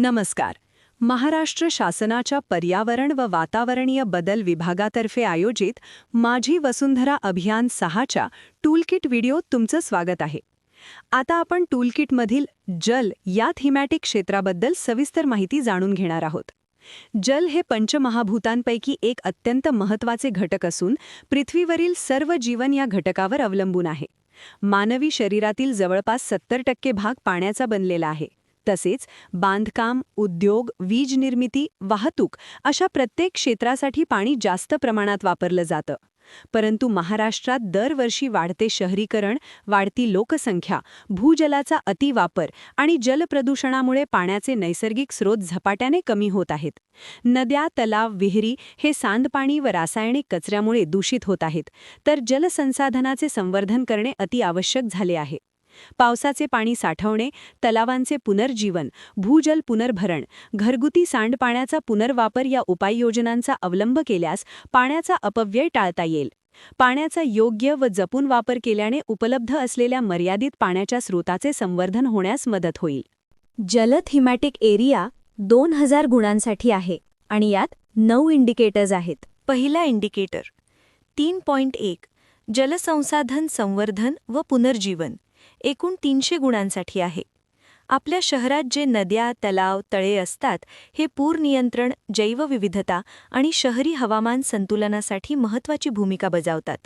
नमस्कार. महाराष्ट्र शासनाच्या पर्यावरण व वातावरणीय बदल विभागातर्फे आयोजित माझी वसुंधरा अभियान सहाच्या टूलकिट व्हिडिओत तुमचं स्वागत आहे. आता आपण टूलकिटमधील जल या थीमॅटिक क्षेत्राबद्दल सविस्तर माहिती जाणून घेणार आहोत. जल हे पंचमहाभूतांपैकी एक अत्यंत महत्त्वाचे घटक असून पृथ्वीवरील सर्व जीवन या घटकावर अवलंबून आहे. मानवी शरीरातील जवळपास सत्तर टक्के भाग पाण्याचा बनलेला आहे. तसेच बांधकाम उद्योग वीज निर्मिती वाहतूक अशा प्रत्येक क्षेत्रासाठी पाणी जास्त प्रमाणात वापरलं जातं. परंतु महाराष्ट्रात दरवर्षी वाढते शहरीकरण वाढती लोकसंख्या भूजलाचा अतिवापर आणि जलप्रदूषणामुळे पाण्याचे नैसर्गिक स्रोत झपाट्याने कमी होत आहेत. नद्या तलाव विहिरी हे सांदपाणी व रासायनिक कचऱ्यामुळे दूषित होत आहेत. तर जलसंसाधनाचे संवर्धन करणे अतिआवश्यक झाले आहे. पावसाचे पाणी साठवणे तलावांचे पुनर्जीवन भूजल पुनर्भरण घरगुती सांडपाण्याचा पुनर्वापर या उपाययोजनांचा अवलंब केल्यास पाण्याचा अपव्यय टाळता येईल. पाण्याचा योग्य व जपून वापर केल्याने उपलब्ध असलेल्या मर्यादित पाण्याच्या स्रोताचे संवर्धन होण्यास मदत होईल. जलथिमॅटिक एरिया दोन हजार गुणांसाठी आहे आणि यात नऊ इंडिकेटर्स आहेत. पहिला इंडिकेटर तीन पॉइंट एक जलसंसाधन संवर्धन व पुनर्जीवन. एकूण तीनशे गुणांसाठी आहे. आपल्या शहरात जे नद्या तलाव तळे असतात हे पूर नियंत्रण जैवविविधता आणि शहरी हवामान संतुलनासाठी महत्त्वाची भूमिका बजावतात.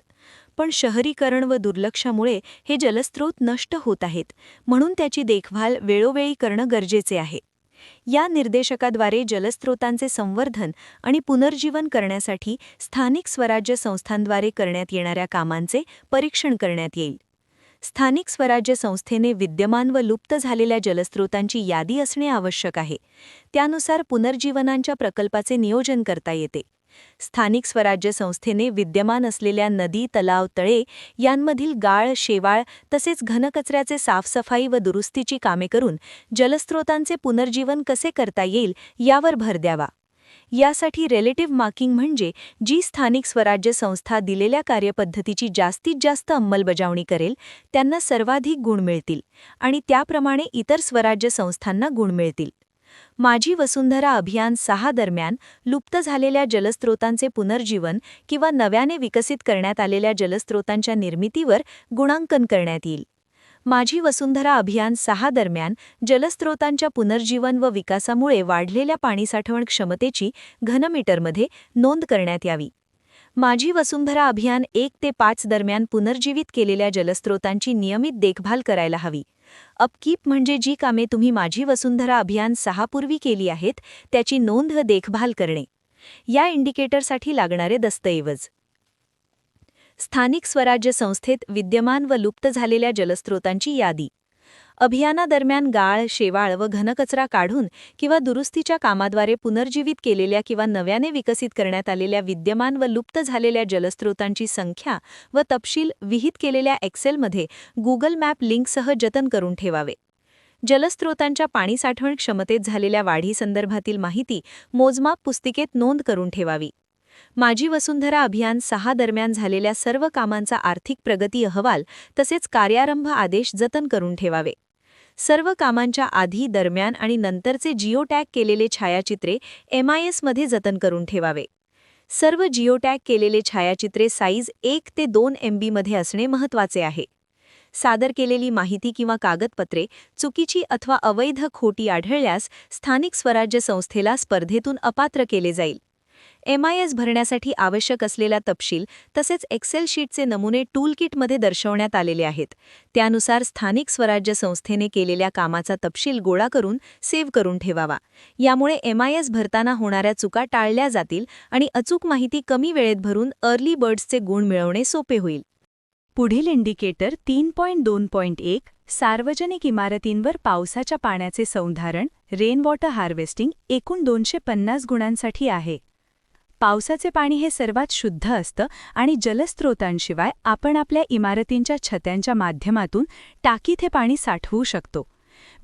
पण शहरीकरण व दुर्लक्षामुळे हे जलस्रोत नष्ट होत आहेत म्हणून त्याची देखभाल वेळोवेळी करणं गरजेचे आहे. या निर्देशकाद्वारे जलस्रोतांचे संवर्धन आणि पुनर्जीवन करण्यासाठी स्थानिक स्वराज्य संस्थांद्वारे करण्यात येणाऱ्या कामांचे परीक्षण करण्यात येईल. स्थानिक स्वराज्य संस्थेने विद्यमान व लुप्त झालेल्या जलस्रोतांची यादी असणे आवश्यक आहे. त्यानुसार पुनर्जीवनांच्या प्रकल्पाचे नियोजन करता येते. स्थानिक स्वराज्य संस्थेने विद्यमान असलेल्या नदी तलाव तळे यांमधील गाळ शेवाळ तसेच घनकचऱ्याचे साफसफाई व दुरुस्तीची कामे करून जलस्रोतांचे पुनर्जीवन कसे करता येईल यावर भर द्यावा. यासाठी रिलेटिव्ह मार्किंग म्हणजे जी स्थानिक स्वराज्य संस्था दिलेल्या कार्यपद्धतीची जास्तीत जास्त अंमलबजावणी करेल त्यांना सर्वाधिक गुण मिळतील आणि त्याप्रमाणे इतर स्वराज्य संस्थांना गुण मिळतील. माझी वसुंधरा अभियान सहा दरम्यान लुप्त झालेल्या जलस्रोतांचे पुनर्जीवन किंवा नव्याने विकसित करण्यात आलेल्या जलस्रोतांच्या निर्मितीवर गुणांकन करण्यात येईल. माझी वसुंधरा अभियान सहा दरम्यान जलस्रोतांच्या पुनर्जीवन व विकासामुळे वाढलेल्या पाणी साठवण क्षमतेची घनमीटरमध्ये नोंद करण्यात यावी. माझी वसुंधरा अभियान एक ते पाच दरम्यान पुनर्जीवित केलेल्या जलस्रोतांची नियमित देखभाल करायला हवी. अपकीप म्हणजे जी कामे तुम्ही माझी वसुंधरा अभियान सहापूर्वी केली आहेत त्याची नोंद देखभाल करणे. या इंडिकेटरसाठी लागणारे दस्तऐवज. स्थानिक स्वराज्य संस्थेत विद्यमान व लुप्त झालेल्या जलस्रोतांची यादी. अभियानादरम्यान गाळ शेवाळ व घनकचरा काढून किंवा दुरुस्तीच्या कामाद्वारे पुनर्जीवित केलेल्या किंवा नव्याने विकसित करण्यात आलेल्या विद्यमान व लुप्त झालेल्या जलस्रोतांची संख्या व तपशील विहित केलेल्या एक्सेलमध्ये गुगल मॅप लिंकसह जतन करून ठेवावे. जलस्रोतांच्या पाणी साठवण क्षमतेत झालेल्या वाढीसंदर्भातील माहिती मोजमाप पुस्तिकेत नोंद करून ठेवावी. माझी वसुंधरा अभियान सहा दरम्यान झालेल्या सर्व कामांचा आर्थिक प्रगती अहवाल तसेच कार्यारंभ आदेश जतन करून ठेवावे. सर्व कामांच्या आधी दरम्यान आणि नंतरचे जिओटॅग केलेले छायाचित्रे एमआयएसमध्ये जतन करून ठेवावे. सर्व जिओटॅग केलेले छायाचित्रे साईज एक ते दोन एमबीमध्ये असणे महत्त्वाचे आहे. सादर केलेली माहिती किंवा कागदपत्रे चुकीची अथवा अवैध खोटी आढळल्यास स्थानिक स्वराज्य संस्थेला स्पर्धेतून अपात्र केले जाईल. एमआयएस भरण्यासाठी आवश्यक असलेला तपशील तसेच एक्सेल शीटचे नमुने टूलकिटमध्ये दर्शवण्यात आलेले आहेत. त्यानुसार स्थानिक स्वराज्य संस्थेने केलेल्या कामाचा तपशील गोळा करून सेव्ह करून ठेवावा. यामुळे एमआयएस भरताना होणाऱ्या चुका टाळल्या जातील आणि अचूक माहिती कमी वेळेत भरून अर्ली बर्ड्सचे गुण मिळवणे सोपे होईल. पुढील इंडिकेटर तीन पॉईंट दोन पॉईंट एक सार्वजनिक इमारतींवर पावसाच्या पाण्याचे संधारण रेन वॉटर हार्वेस्टिंग एकूण दोनशे पन्नास गुणांसाठी आहे. पावसाचे पाणी हे सर्वात शुद्ध असतं आणि जलस्रोतांशिवाय आपण आपल्या इमारतींच्या छत्यांच्या माध्यमातून टाकीत हे पाणी साठवू शकतो.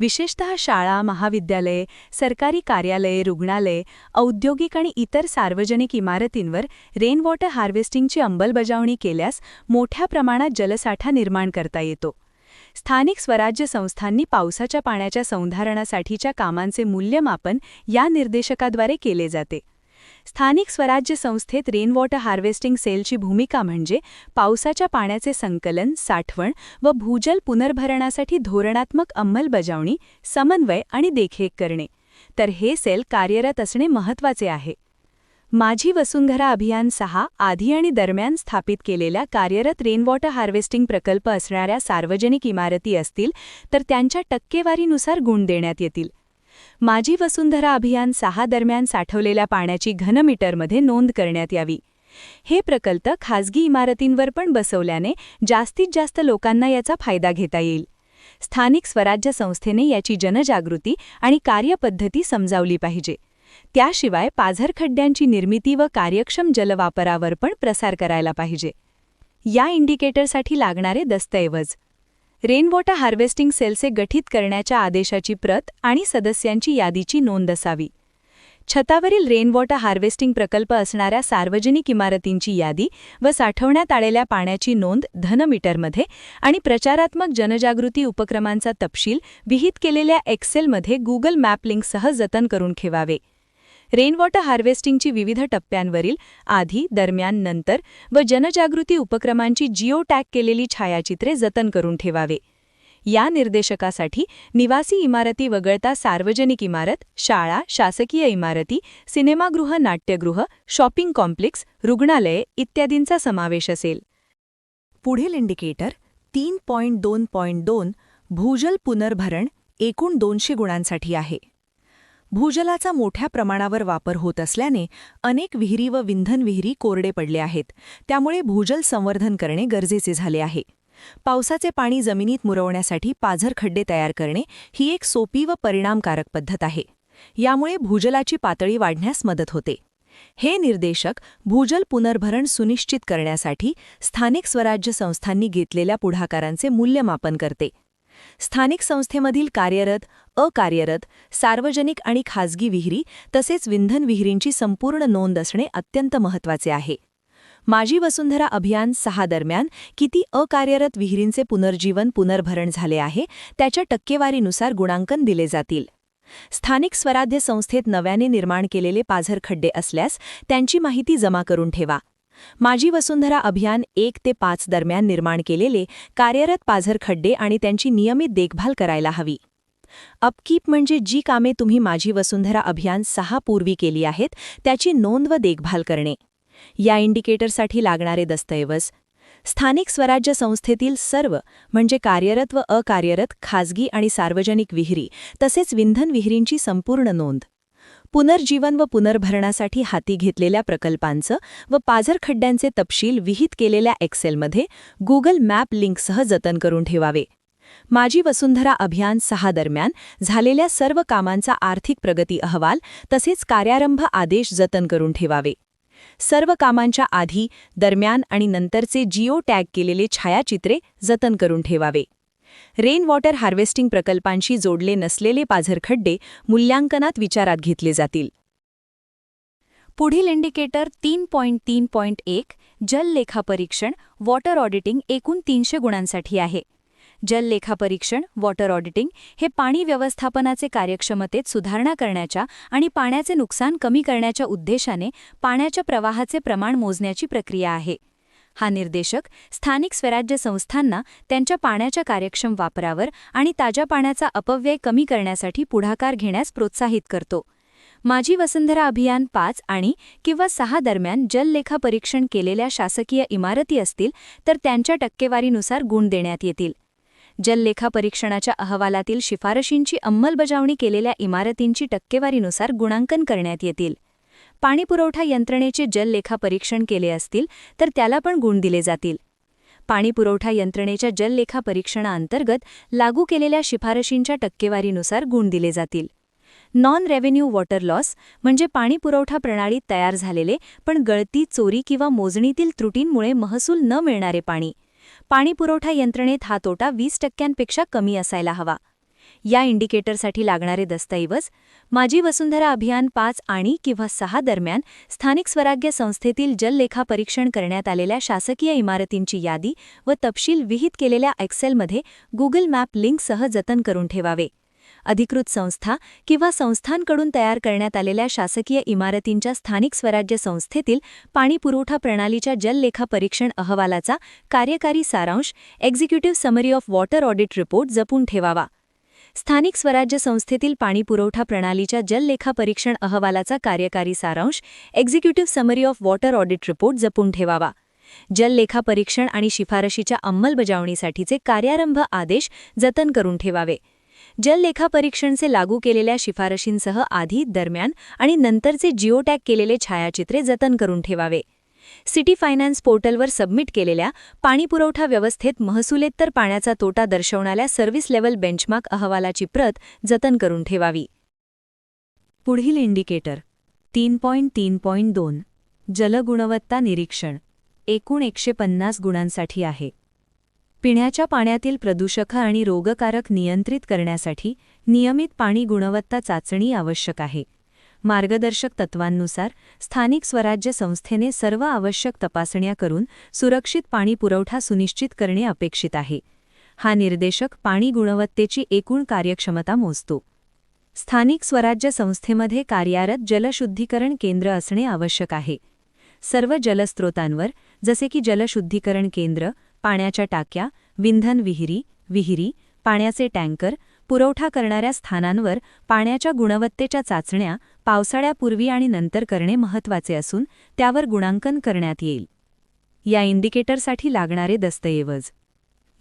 विशेषतः शाळा महाविद्यालये सरकारी कार्यालये रुग्णालये औद्योगिक आणि इतर सार्वजनिक इमारतींवर रेन वॉटर हार्वेस्टिंगची अंमलबजावणी केल्यास मोठ्या प्रमाणात जलसाठा निर्माण करता येतो. स्थानिक स्वराज्य संस्थांनी पावसाच्या पाण्याच्या संधारणासाठीच्या कामांचे मूल्यमापन या निर्देशकाद्वारे केले जाते. स्थानिक स्वराज्य संस्थेत रेनवॉटर हार्वेस्टिंग सेलची भूमिका म्हणजे पावसाच्या पाण्याचे संकलन साठवण व भूजल पुनर्भरणासाठी धोरणात्मक अंमलबजावणी समन्वय आणि देखरेख करणे. तर हे सेल कार्यरत असणे महत्त्वाचे आहे. माझी वसुंधरा अभियान सहा आधी आणि दरम्यान स्थापित केलेल्या कार्यरत रेनवॉटर हार्वेस्टिंग प्रकल्प असणाऱ्या सार्वजनिक इमारती असतील तर त्यांच्या टक्केवारीनुसार गुण देण्यात येतील. माझी वसुंधरा अभियान सहा दरम्यान साठवलेल्या पाण्याची घनमीटरमध्ये नोंद करण्यात यावी. हे प्रकल्प खाजगी इमारतींवर पण बसवल्याने जास्तीत जास्त लोकांना याचा फायदा घेता येईल. स्थानिक स्वराज्य संस्थेने याची जनजागृती आणि कार्यपद्धती समजावली पाहिजे. त्याशिवाय पाझरखड्ड्यांची निर्मिती व कार्यक्षम जलवापरावर पण प्रसार करायला पाहिजे. या इंडिकेटरसाठी लागणारे दस्तऐवज रेन वॉटर हार्वेस्टिंग सेलचे गठीत करण्याच्या आदेशाची प्रत आणि सदस्यांची यादीची नोंद असावी. छतावरील रेन वॉटर हार्वेस्टिंग प्रकल्प असणाऱ्या सार्वजनिक इमारतींची यादी व साठवण्यात आलेल्या पाण्याची नोंद धनमीटरमध्ये आणि प्रचारात्मक जनजागृती उपक्रमांचा तपशील विहित केलेल्या एक्सेलमध्ये गुगल मॅप लिंकसह जतन करून ठेवावे. रेनवॉटर हार्वेस्टिंगची विविध टप्प्यांवरील आधी दरम्यान नंतर व जनजागृती उपक्रमांची जिओ टॅग केलेली छायाचित्रे जतन करून ठेवावे. या निर्देशकासाठी निवासी इमारती वगळता सार्वजनिक इमारत शाळा शासकीय इमारती सिनेमागृह नाट्यगृह शॉपिंग कॉम्प्लेक्स रुग्णालये इत्यादींचा समावेश असेल. पुढील इंडिकेटर तीन पॉईंट दोन पॉईंट दोन भूजल पुनर्भरण एकूण दोनशे गुणांसाठी आहे. भूजलाचा मोठ्या प्रमाणावर वापर होत असल्याने अनेक विहिरी व विंधन विहिरी कोरडे पडले आहेत. त्यामुळे भूजल संवर्धन करणे गरजेचे झाले आहे. पावसाचे पाणी जमिनीत मुरवण्यासाठी पाझर खड्डे तयार करणे ही एक सोपी व परिणामकारक पद्धत आहे. यामुळे भूजलाची पातळी वाढण्यास मदत होते. हे निर्देशक भूजल पुनर्भरण सुनिश्चित करण्यासाठी स्थानिक स्वराज्य संस्थांनी घेतलेल्या पुढाकारांचे मूल्यमापन करते. स्थानिक संस्थेमधील कार्यरत अकार्यरत सार्वजनिक आणि खाजगी विहिरी तसेच विंधन विहिरींची संपूर्ण नोंद असणे अत्यंत महत्त्वाचे आहे. माझी वसुंधरा अभियान सहा दरम्यान किती अकार्यरत विहिरींचे पुनर्जीवन पुनर्भरण झाले आहे त्याच्या टक्केवारीनुसार गुणांकन दिले जातील. स्थानिक स्वराज्य संस्थेत नव्याने निर्माण केलेले पाझर खड्डे असल्यास त्यांची माहिती जमा करून ठेवा. माझी वसुंधरा अभियान एक ते पाच दरम्यान निर्माण केलेले कार्यरत पाझर खड्डे आणि त्यांची नियमित देखभाल करायला हवी. अपकीप म्हणजे जी कामे तुम्ही माझी वसुंधरा अभियान सहा पूर्वी केली आहेत त्याची नोंद व देखभाल करणे. या इंडिकेटरसाठी लागणारे दस्तऐवज. स्थानिक स्वराज्य संस्थेतील सर्व म्हणजे कार्यरत व अकार्यरत खाजगी आणि सार्वजनिक विहिरी तसेच विंधन विहिरींची संपूर्ण नोंद. पुनर्जीवन व पुनर्भरणासाठी हाती घेतलेल्या प्रकल्पांचं व पाझर खड्ड्यांचे तपशील विहित केलेल्या एक्सेलमध्ये गुगल मॅप लिंकसह जतन करून ठेवावे. माजी वसुंधरा अभियान सहा दरम्यान झालेल्या सर्व कामांचा आर्थिक प्रगती अहवाल तसेच कार्यारंभ आदेश जतन करून ठेवावे. सर्व कामांच्या आधी दरम्यान आणि नंतरचे जिओ टॅग केलेले छायाचित्रे जतन करून ठेवावे. रेन वॉटर हार्वेस्टिंग प्रकल्पांशी जोडले नसलेले पाझरखड्डे मूल्यांकनात विचारात घेतले जातील. पुढील इंडिकेटर तीन पॉईंट तीन पॉईंट एक जल लेखापरीक्षण वॉटर ऑडिटिंग एकूण तीनशे गुणांसाठी आहे. जल लेखापरीक्षण वॉटर ऑडिटिंग हे पाणी व्यवस्थापनाचे कार्यक्षमतेत सुधारणा करण्याच्या आणि पाण्याचे नुकसान कमी करण्याच्या उद्देशाने पाण्याच्या प्रवाहाचे प्रमाण मोजण्याची प्रक्रिया आहे. हा निर्देशक स्थानिक स्वराज्य संस्थांना त्यांच्या पाण्याच्या कार्यक्षम वापरावर आणि ताज्या पाण्याचा अपव्यय कमी करण्यासाठी पुढाकार घेण्यास प्रोत्साहित करतो. माझी वसुंधरा अभियान पाच आणि किंवा सहा दरम्यान जललेखा परीक्षण केलेल्या शासकीय इमारती असतील तर त्यांच्या टक्केवारीनुसार गुण देण्यात येतील. जललेखा परीक्षणाच्या अहवालातील शिफारशींची अंमलबजावणी केलेल्या इमारतींची टक्केवारीनुसार गुणांकन करण्यात येतील. पाणीपुरवठा यंत्रणेचे जललेखा परीक्षण केले असतील तर त्याला पण गुण दिले जातील. पाणीपुरवठा यंत्रणेच्या जललेखा परीक्षणाअंतर्गत लागू केलेल्या शिफारशींच्या टक्केवारीनुसार गुण दिले जातील. नॉन रेव्हेन्यू वॉटर लॉस म्हणजे पाणीपुरवठा प्रणालीत तयार झालेले पण गळती चोरी किंवा मोजणीतील त्रुटींमुळे महसूल न मिळणारे पाणी. पाणीपुरवठा यंत्रणेत हा तोटा वीस टक्क्यांपेक्षा कमी असायला हवा. या इंडिकेटरसाठी लागणारे दस्तऐवज माझी वसुंधरा अभियान पाच आणि किंवा सहा दरम्यान स्थानिक स्वराज्य संस्थेतील जललेखा परीक्षण करण्यात आलेल्या शासकीय इमारतींची यादी व तपशील विहित केलेल्या एक्सेलमध्ये गुगल मॅप लिंकसह जतन करून ठेवावे. अधिकृत संस्था किंवा संस्थांकडून तयार करण्यात आलेल्या शासकीय इमारतींच्या स्थानिक स्वराज्य संस्थेतील पाणीपुरवठा प्रणालीच्या जललेखा परीक्षण अहवालाचा कार्यकारी सारांश executive summary of water audit report जपून ठेवावा. स्थानिक स्वराज्य संस्थेतील पाणीपुरवठा प्रणालीच्या जललेखा परीक्षण अहवालाचा कार्यकारी सारांश executive summary of water audit report जपून ठेवावा. जललेखा परीक्षण आणि शिफारशीच्या अंमलबजावणीसाठीचे कार्यारंभ आदेश जतन करून ठेवावे. जललेखा परीक्षणचे लागू केलेल्या शिफारशींसह आधी दरम्यान आणि नंतरचे जिओटॅग केलेले छायाचित्रे जतन करून ठेवावे. सिटी फायनान्स पोर्टलवर सबमिट केलेल्या पाणीपुरवठा व्यवस्थेत महसुलेत्तर पाण्याचा तोटा दर्शवणाऱ्या सर्व्हिस लेव्हल बेंचमार्क अहवालाची प्रत जतन करून ठेवावी. पुढील इंडिकेटर तीन पॉईंट तीन पॉईंट दोन जलगुणवत्ता निरीक्षण एकूण एकशे पन्नास गुणांसाठी आहे. पिण्याच्या पाण्यातील प्रदूषक आणि रोगकारक नियंत्रित करण्यासाठी नियमित पाणी गुणवत्ता चाचणी आवश्यक आहे. मार्गदर्शक तत्वांनुसार स्थानिक स्वराज्य संस्थेने सर्व आवश्यक तपासण्या करून सुरक्षित पाणी पुरवठा सुनिश्चित करणे अपेक्षित आहे. हा निर्देशक पाणी गुणवत्तेची एकूण कार्यक्षमता मोजतो. स्थानिक स्वराज्य संस्थेमध्ये कार्यरत जलशुद्धीकरण केंद्र असणे आवश्यक आहे. सर्व जलस्रोतांवर जसे की जलशुद्धीकरण केंद्र पाण्याच्या टाक्या विंधन विहिरी विहिरी पाण्याचे टँकर पुरवठा करणाऱ्या स्थानांवर पाण्याच्या गुणवत्तेच्या चाचण्या पावसाळ्यापूर्वी आणि नंतर करणे महत्त्वाचे असून त्यावर गुणांकन करण्यात येईल. या इंडिकेटरसाठी लागणारे दस्तऐवज.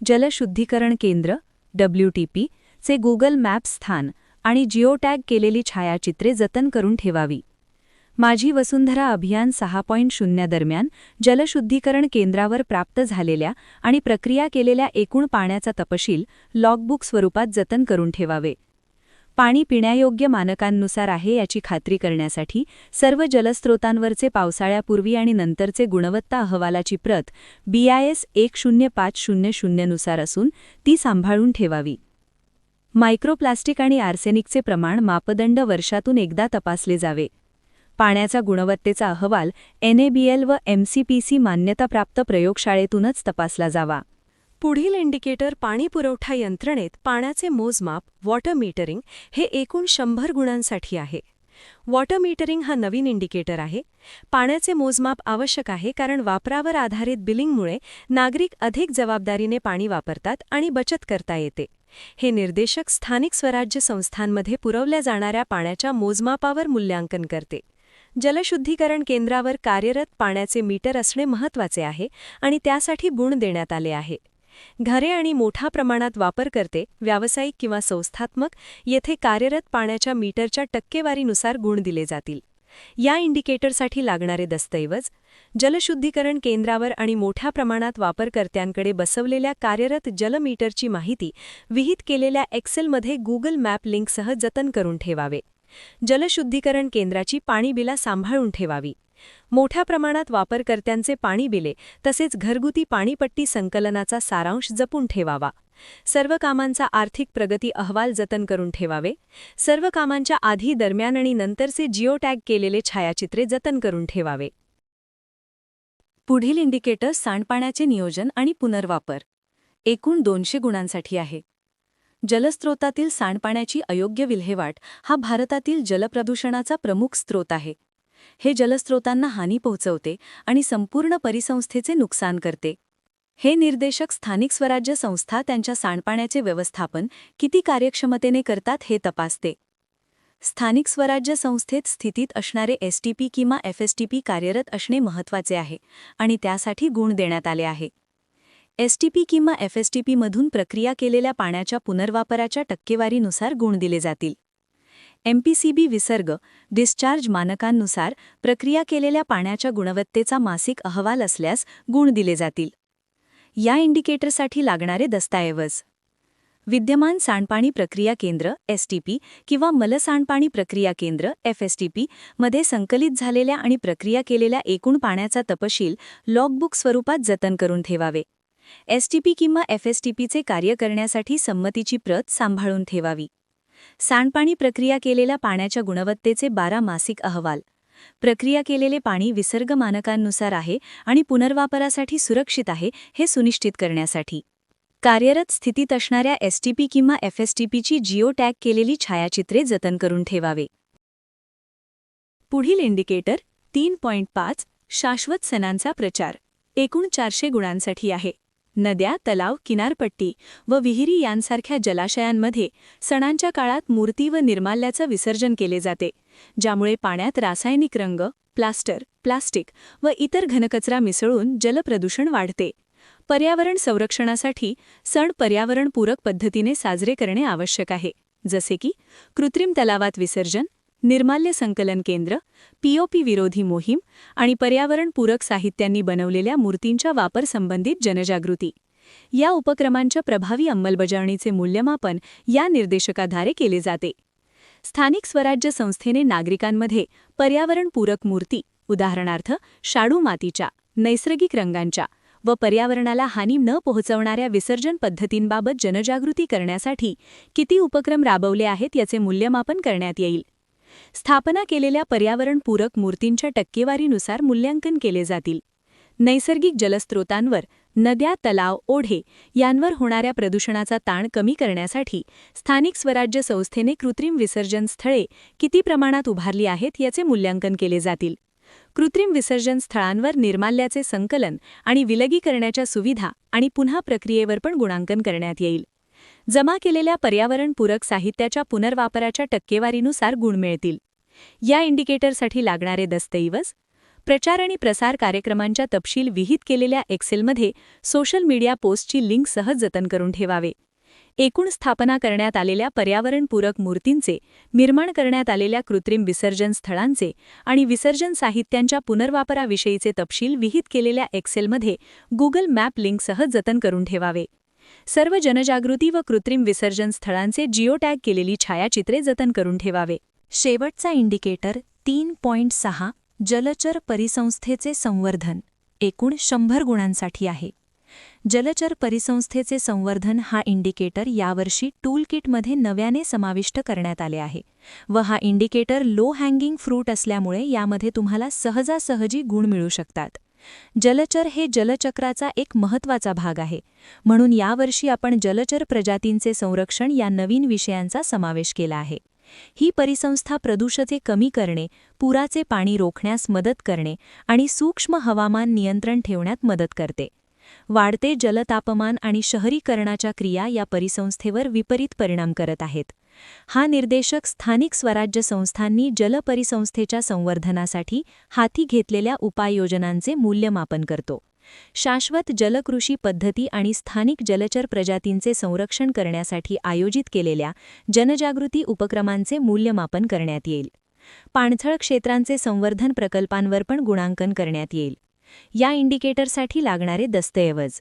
जलशुद्धीकरण केंद्र डब्ल्यूटीपी चे गुगल मॅप स्थान आणि जिओटॅग केलेली छायाचित्रे जतन करून ठेवावी. माझी वसुंधरा अभियान सहा पॉईंट शून्य दरम्यान जलशुद्धीकरण केंद्रावर प्राप्त झालेल्या आणि प्रक्रिया केलेल्या एकूण पाण्याचा तपशील लॉगबुक स्वरूपात जतन करून ठेवावे. पाणी पिण्यायोग्य मानकांनुसार आहे याची खात्री करण्यासाठी सर्व जलस्रोतांवरचे पावसाळ्यापूर्वी आणि नंतरचे गुणवत्ता अहवालाची प्रत बीआयएस एक शून्य पाच शून्य शून्यनुसार असून ती सांभाळून ठेवावी. मायक्रोप्लास्टिक आणि आर्सेनिकचे प्रमाण मापदंड वर्षातून एकदा तपासले जावे. पाण्याचा गुणवत्तेचा अहवाल एनएबीएल व एमसीपीसी मान्यताप्राप्त प्रयोगशाळेतूनच तपासला जावा. पुढील इंडिकेटर पाणी पुरवठा यंत्रणेत पाण्याचे मोजमाप वॉटर मीटरिंग हे एकूण शंभर गुणांसाठी आहे. वॉटर मीटरिंग हा नवीन इंडिकेटर आहे. पाण्याचे मोजमाप आवश्यक आहे कारण वापरावर आधारित बिलिंगमुळे नागरिक अधिक जबाबदारीने पाणी वापरतात आणि बचत करता येते. हे निर्देशक स्थानिक स्वराज्य संस्थांमध्ये पुरवल्या जाणाऱ्या पाण्याच्या मोजमापावर मूल्यांकन करते. जलशुद्धीकरण केंद्रावर कार्यरत पाण्याचे मीटर असणे महत्त्वाचे आहे आणि त्यासाठी गुण देण्यात आले आहे. घरे आणि मोठ्या प्रमाणात वापरकर्ते व्यावसायिक किंवा संस्थात्मक येथे कार्यरत पाण्याच्या मीटरच्या टक्केवारीनुसार गुण दिले जातील. या इंडिकेटरसाठी लागणारे दस्तऐवज जलशुद्धीकरण केंद्रावर आणि मोठ्या प्रमाणात वापरकर्त्यांकडे बसवलेल्या कार्यरत जलमीटरची माहिती विहित केलेल्या एक्सेलमध्ये गुगल मॅप लिंकसह जतन करून ठेवावे. जलशुद्धीकरण केंद्राची पाणी बिला सांभाळून ठेवावी. मोठ्या प्रमाणात वापरकर्त्यांचे पाणी बिले तसेच घरगुती पाणीपट्टी संकलनाचा सारांश जपून ठेवावा. सर्व कामांचा आर्थिक प्रगती अहवाल जतन करून ठेवावे. सर्व कामांच्या आधी दरम्यान आणि नंतरचे जिओटॅग केलेले छायाचित्रे जतन करून ठेवावे. पुढील इंडिकेटर सांडपाण्याचे नियोजन आणि पुनर्वापर. एकूण दोनशे गुणांसाठी आहे. जलस्रोतातील सांडपाण्याची अयोग्य विल्हेवाट हा भारतातील जलप्रदूषणाचा प्रमुख स्रोत आहे. हे जलस्रोतांना हानी पोहोचवते आणि संपूर्ण परिसंस्थेचे नुकसान करते. हे निर्देशक स्थानिक स्वराज्य संस्था त्यांच्या सांडपाण्याचे व्यवस्थापन किती कार्यक्षमतेने करतात हे तपासते. स्थानिक स्वराज्य संस्थेत स्थितीत असणारे एसटीपी किंवा एफएसटीपी कार्यरत असणे महत्त्वाचे आहे आणि त्यासाठी गुण देण्यात आले आहे. एसटीपी किंवा एफएसटीपीमधून प्रक्रिया केलेल्या पाण्याच्या पुनर्वापराच्या टक्केवारीनुसार गुण दिले जातील. एमपीसीबी विसर्ग डिस्चार्ज मानकांनुसार प्रक्रिया केलेल्या पाण्याच्या गुणवत्तेचा मासिक अहवाल असल्यास गुण दिले जातील. या इंडिकेटरसाठी लागणारे दस्तऐवज. विद्यमान सांडपाणी प्रक्रिया केंद्र एसटीपी किंवा मलसांडपाणी प्रक्रिया केंद्र एफएसटीपी मध्ये संकलित झालेल्या आणि प्रक्रिया केलेल्या एकूण पाण्याचा तपशील लॉगबुक स्वरूपात जतन करून ठेवावे. एसटीपी किंवा एफएसटीपीचे कार्य करण्यासाठी संमतीची प्रत सांभाळून ठेवावी. सांडपाणी प्रक्रिया केलेल्या पाण्याच्या गुणवत्तेचे बारा मासिक अहवाल. प्रक्रिया केलेले पाणी विसर्ग मानकांनुसार आहे आणि पुनर्वापरासाठी सुरक्षित आहे हे सुनिश्चित करण्यासाठी. कार्यरत स्थितीत असणाऱ्या एसटीपी किंवा एफएसटीपीची जिओ टॅग केलेली छायाचित्रे जतन करून ठेवावे. पुढील इंडिकेटर तीन पॉईंट पाच शाश्वत सणांचा प्रचार. एकूण चारशे गुणांसाठी आहे. नद्या तलाव किनारपट्टी व विहिरी यांसारख्या जलाशयांमध्ये सणांच्या काळात मूर्ती व निर्माल्याचं विसर्जन केले जाते ज्यामुळे पाण्यात रासायनिक रंग प्लास्टर प्लास्टिक व इतर घनकचरा मिसळून जलप्रदूषण वाढते. पर्यावरण संरक्षणासाठी सण पर्यावरणपूरक पद्धतीने साजरे करणे आवश्यक आहे जसे की कृत्रिम तलावात विसर्जन निर्माल्य संकलन केंद्र पीओपी विरोधी मोहीम आणि पर्यावरणपूरक साहित्यांनी बनवलेल्या मूर्तींच्या वापर संबंधित जनजागृती. या उपक्रमांच्या प्रभावी अंमलबजावणीचे मूल्यमापन या निर्देशकाद्वारे केले जाते. स्थानिक स्वराज्य संस्थेने नागरिकांमध्ये पर्यावरणपूरक मूर्ती उदाहरणार्थ शाडू मातीच्या नैसर्गिक रंगांच्या व पर्यावरणाला हानी न पोहोचवणाऱ्या विसर्जन पद्धतींबाबत जनजागृती करण्यासाठी किती उपक्रम राबवले आहेत याचे मूल्यमापन करण्यात येईल. स्थापना केलेल्या पर्यावरणपूरक मूर्तींच्या टक्केवारीनुसार मूल्यांकन केले जातील. नैसर्गिक जलस्रोतांवर नद्या तलाव ओढे यांवर होणाऱ्या प्रदूषणाचा ताण कमी करण्यासाठी स्थानिक स्वराज्य संस्थेने कृत्रिम विसर्जन स्थळे किती प्रमाणात उभारली आहेत याचे मूल्यांकन केले जातील. कृत्रिम विसर्जन स्थळांवर निर्माल्याचे संकलन आणि विलगीकरणाच्या सुविधा आणि पुन्हा प्रक्रियेवर पण गुणांकन करण्यात येईल. जमा केलेल्या पर्यावरणपूरक साहित्याच्या पुनर्वापराच्या टक्केवारीनुसार गुण मिळतील. या इंडिकेटरसाठी लागणारे दस्तऐवज प्रचार आणि प्रसार कार्यक्रमांच्या तपशील विहित केलेल्या एक्सेलमध्ये सोशल मीडिया पोस्टची लिंक सहज जतन करून ठेवावे. एकूण स्थापना करण्यात आलेल्या पर्यावरणपूरक मूर्तींचे निर्माण करण्यात आलेल्या कृत्रिम विसर्जन स्थळांचे आणि विसर्जन साहित्यांच्या पुनर्वापराविषयीचे तपशील विहित केलेल्या एक्सेलमध्ये गुगल मॅप लिंकसह जतन करून ठेवावे. सर्व जनजागृती व कृत्रिम विसर्जन स्थळांचे जिओ टॅग केलेली छायाचित्रे जतन करून ठेवावे. शेवटचा इंडिकेटर तीन पॉईंट सहा जलचर परिसंस्थेचे संवर्धन एकूण शंभर गुणांसाठी आहे. जलचर परिसंस्थेचे संवर्धन हा इंडिकेटर यावर्षी टूल किटमध्ये नव्याने समाविष्ट करण्यात आले आहे व हा इंडिकेटर लो हँगिंग फ्रूट असल्यामुळे यामध्ये तुम्हाला सहजासहजी गुण मिळू शकतात. जलचर हे जलचक्राचा एक महत्त्वाचा भाग आहे. म्हणून यावर्षी आपण जलचर प्रजातींचे संरक्षण या नवीन विषयांचा समावेश केला आहे. ही परिसंस्था प्रदूषते कमी करणे पुराचे पाणी रोखण्यास मदत करणे आणि सूक्ष्म हवामान नियंत्रण ठेवण्यात मदत करते. वाढते जलतापमान आणि शहरीकरणाच्या क्रिया या परिसंस्थेवर विपरीत परिणाम करत आहेत. हा निर्देशक स्थानिक स्वराज्य संस्थांनी जलपरिसंस्थेच्या संवर्धनासाठी हाती घेतलेल्या उपाययोजनांचे मूल्यमापन करतो. शाश्वत जलकृषी पद्धती आणि स्थानिक जलचर प्रजातींचे संरक्षण करण्यासाठी आयोजित केलेल्या जनजागृती उपक्रमांचे मूल्यमापन करण्यात येईल. पाणथळ क्षेत्रांचे संवर्धन प्रकल्पांवर पण गुणांकन करण्यात येईल. या इंडिकेटरसाठी लागणारे दस्तऐवज.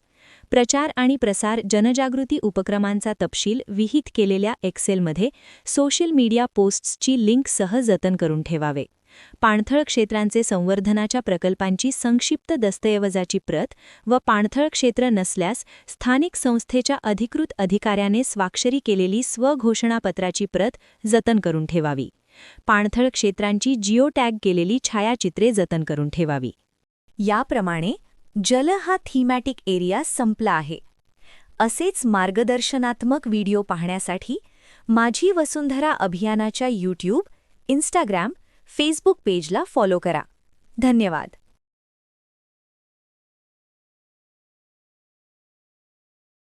प्रचार आणि प्रसार जनजागृती उपक्रमांचा तपशील विहित केलेल्या एक्सेलमध्ये सोशल मीडिया पोस्ट्सची लिंक सह जतन करून ठेवावे. पाणथळ क्षेत्रांचे संवर्धनाच्या प्रकल्पांची संक्षिप्त दस्तऐवजाची प्रत व पाणथळ क्षेत्र नसल्यास स्थानिक संस्थेच्या अधिकृत अधिकाऱ्याने स्वाक्षरी केलेली स्वघोषणापत्राची प्रत जतन करून ठेवावी. पाणथळ क्षेत्रांची जिओ टॅग केलेली छायाचित्रे जतन करून ठेवावी. याप्रमाणे जल हा थीमॅटिक एरिया संपला आहे. असेच मार्गदर्शनात्मक व्हिडिओ पाहण्यासाठी माझी वसुंधरा अभियानाच्या यूट्यूब इंस्टाग्राम फेसबुक पेजला फॉलो करा. धन्यवाद.